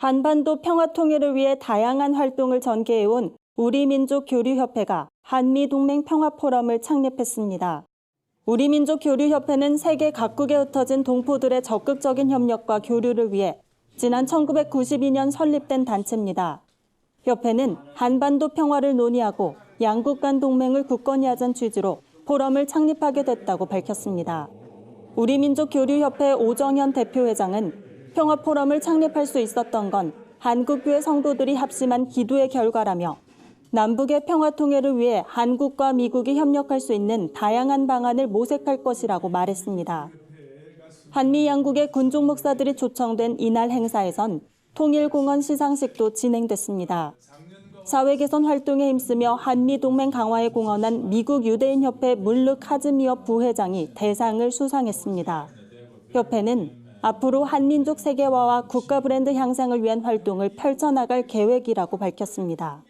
한반도 평화 통일을 위해 다양한 활동을 전개해온 우리민족교류협회가 한미동맹 평화포럼을 창립했습니다. 우리민족교류협회는 세계 각국에 흩어진 동포들의 적극적인 협력과 교류를 위해 지난 1992년 설립된 단체입니다. 협회는 한반도 평화를 논의하고 양국 간 동맹을 굳건히 하자는 취지로 포럼을 창립하게 됐다고 밝혔습니다. 우리민족교류협회 오정현 대표회장은 평화 포럼을 창립할 수 있었던 건 한국교회 성도들이 합심한 기도의 결과라며 남북의 평화 통일을 위해 한국과 미국이 협력할 수 있는 다양한 방안을 모색할 것이라고 말했습니다. 한미 양국의 군종 목사들이 초청된 이날 행사에선 통일공원 시상식도 진행됐습니다. 사회 개선 활동에 힘쓰며 한미 동맹 강화에 공헌한 미국 유대인 협회 물르 카즈미업 부회장이 대상을 수상했습니다. 협회는 앞으로 한민족 세계화와 국가 브랜드 향상을 위한 활동을 펼쳐나갈 계획이라고 밝혔습니다.